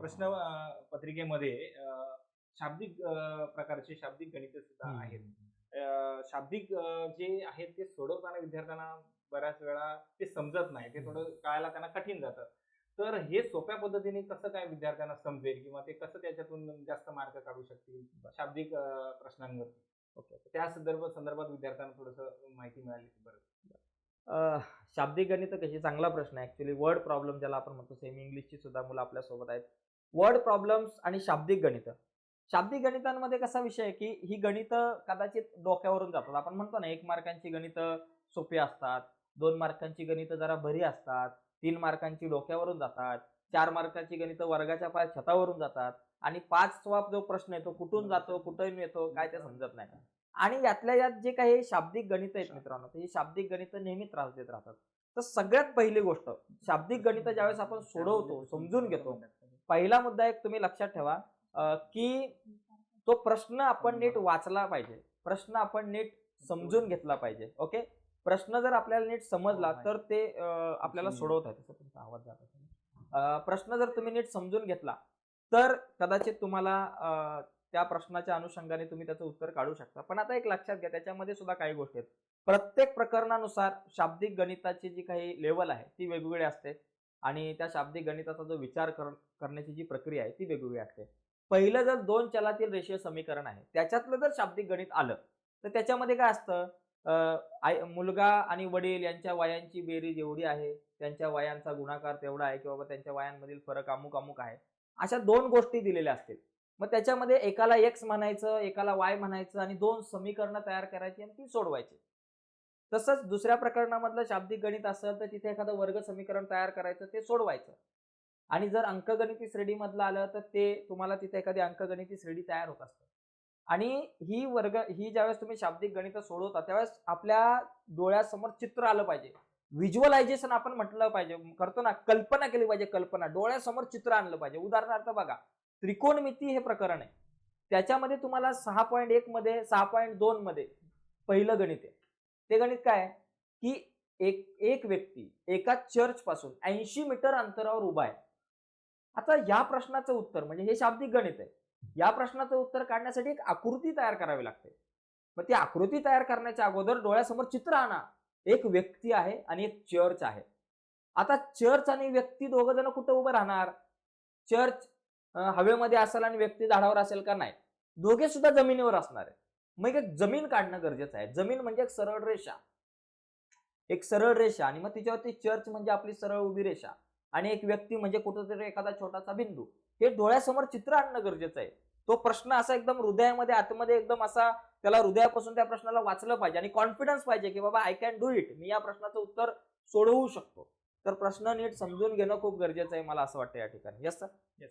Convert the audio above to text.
प्रश्न पत्रिकेमध्ये शाब्दिक प्रकारचे शाब्दिक गणित सुद्धा. आहेत. शाब्दिक जे आहेत ते सोडवताना विद्यार्थ्यांना बऱ्याच वेळा ते समजत नाही. ते थोडं कळायला त्यांना कठीण जातं. तर हे सोप्या पद्धतीने कसं काय विद्यार्थ्यांना समजेल किंवा ते कसं त्याच्यातून जास्त मार्क काढू शकतील? शाब्दिक अं, प्रश्नांवरती ओके त्या संदर्भ संदर्भात विद्यार्थ्यांना थोडस माहिती मिळाली बरं. शाब्दिक गणित कशी? चांगला प्रश्न आहे. ऍक्च्युली वर्ड प्रॉब्लेम ज्याला आपण म्हणतो सेमी इंग्लिशची सुद्धा मुलं आपल्यासोबत आहेत. वर्ड प्रॉब्लेम्स आणि शाब्दिक गणित. शाब्दिक गणितांमध्ये कसा विषय आहे की ही गणित कदाचित डोक्यावरून जातात. आपण म्हणतो ना एक मार्कांची गणित सोपी असतात दोन मार्कांची गणित जरा बरी असतात तीन मार्कांची डोक्यावरून जातात चार मार्कांची गणित वर्गाच्या पाय छतावरून जातात आणि पाचवा जो प्रश्न येतो कुठून जातो कुठून येतो काय ते समजत नाही. आणि यातल्या यात जे काही शाब्दिक गणित आहेत मित्रांनो तर ही शाब्दिक गणित नेहमी त्रास देत राहतात. तर सगळ्यात पहिली गोष्ट शाब्दिक गणित ज्यावेळेस आपण सोडवतो समजून घेतो पहिला मुद्दा एक तुम्ही लक्षात ठेवा की तो प्रश्न आपण नीट वाचला पाहिजे. प्रश्न आपण नीट समजून घेतला पाहिजे ओके? प्रश्न जर आपल्याला नीट समजला तर ते आपल्याला सोडवता येतं. तसं तुमचा आवाज जात प्रश्न जर तुम्ही नीट समजून घेतला तर कदाचित तुम्हाला त्या प्रश्नाच्या अनुषंगाने तुम्ही त्याचं उत्तर काढू शकता. पण आता एक लक्षात घ्या त्याच्यामध्ये सुद्धा काही गोष्टी आहेत. प्रत्येक प्रकरणानुसार शाब्दिक गणिताची जी काही लेवल आहे ती वेगवेगळी असते. आणि त्या शाब्दिक गणिताचा जो विचार कर करण्याची जी प्रक्रिया आहे ती वेगवेगळी असते. पहिलं जर दोन चलातील रेषीय समीकरण आहे त्याच्यातलं जर शाब्दिक गणित आलं तर त्याच्यामध्ये काय असतं? आई मुलगा आणि वडील यांच्या वयांची बेरीज एवढी आहे त्यांच्या वयांचा गुणाकार तेवढा आहे किंवा बाबा त्यांच्या वयांमधील फरक अमुक अमुक आहे. अशा दोन गोष्टी दिलेल्या असतील. मग त्याच्यामध्ये एकाला एक्स म्हणायचं एकाला वाय म्हणायचं आणि दोन समीकरणं तयार करायची आणि ती सोडवायची. तसंच दुसऱ्या प्रकरणामधलं शाब्दिक गणित असेल तर तिथे एखादं वर्ग समीकरण तयार करायचं ते सोडवायचं. आणि जर अंकगणिती श्रेणीमधलं आलं तर ते तुम्हाला तिथे एखादी अंकगणिती श्रेणी तयार होत असते. आणि ही वर्ग ही ज्यावेळेस तुम्ही शाब्दिक गणित सोडवता त्यावेळेस आपल्या डोळ्यासमोर चित्र आलं पाहिजे. व्हिज्युअलायझेशन आपण म्हटलं पाहिजे. करतो ना कल्पना केली पाहिजे कल्पना. डोळ्यासमोर चित्र आणलं पाहिजे. उदाहरणार्थ बघा त्रिकोणमिती हे प्रकरण आहे. त्याच्यामध्ये तुम्हाला सहा पॉईंट एक मध्ये सहा पॉईंट दोन मध्ये पहिलं गणित आहे. ते गणित काय की एक एक व्यक्ती एका चर्च पासून ऐंशी मीटर अंतरावर उभा आहे. आता या प्रश्नाचं उत्तर म्हणजे हे शाब्दिक गणित आहे. या प्रश्नाचं उत्तर काढण्यासाठी एक आकृती तयार करावी लागते. मग ती आकृती तयार करण्याच्या अगोदर डोळ्यासमोर चित्र आणा. एक व्यक्ती आहे आणि एक चर्च आहे. आता चर्च आणि व्यक्ती दोघ जण कुठं उभं राहणार? चर्च हवेमध्ये असेल आणि व्यक्ती झाडावर असेल का नाही? दोघे सुद्धा जमिनीवर असणार आहे मग एक जमीन काढणं गरजेचं आहे. जमीन म्हणजे एक सरळ रेषा. एक सरळ रेषा आणि मग तिच्यावरती चर्च म्हणजे आपली सरळ उभी रेषा आणि एक व्यक्ती म्हणजे कुठंतरी एखादा छोटासा बिंदू. हे डोळ्यासमोर चित्र आणणं गरजेचं आहे. तो प्रश्न असा एकदम हृदयामध्ये आतमध्ये एकदम असा त्याला हृदयापासून त्या प्रश्नाला वाचलं पाहिजे आणि कॉन्फिडन्स पाहिजे की बाबा आय कॅन डू इट मी या प्रश्नाचं उत्तर सोडवू शकतो. तर प्रश्न नीट समजून घेणं खूप गरजेचं आहे मला असं वाटतं या ठिकाणी. Yes sir yes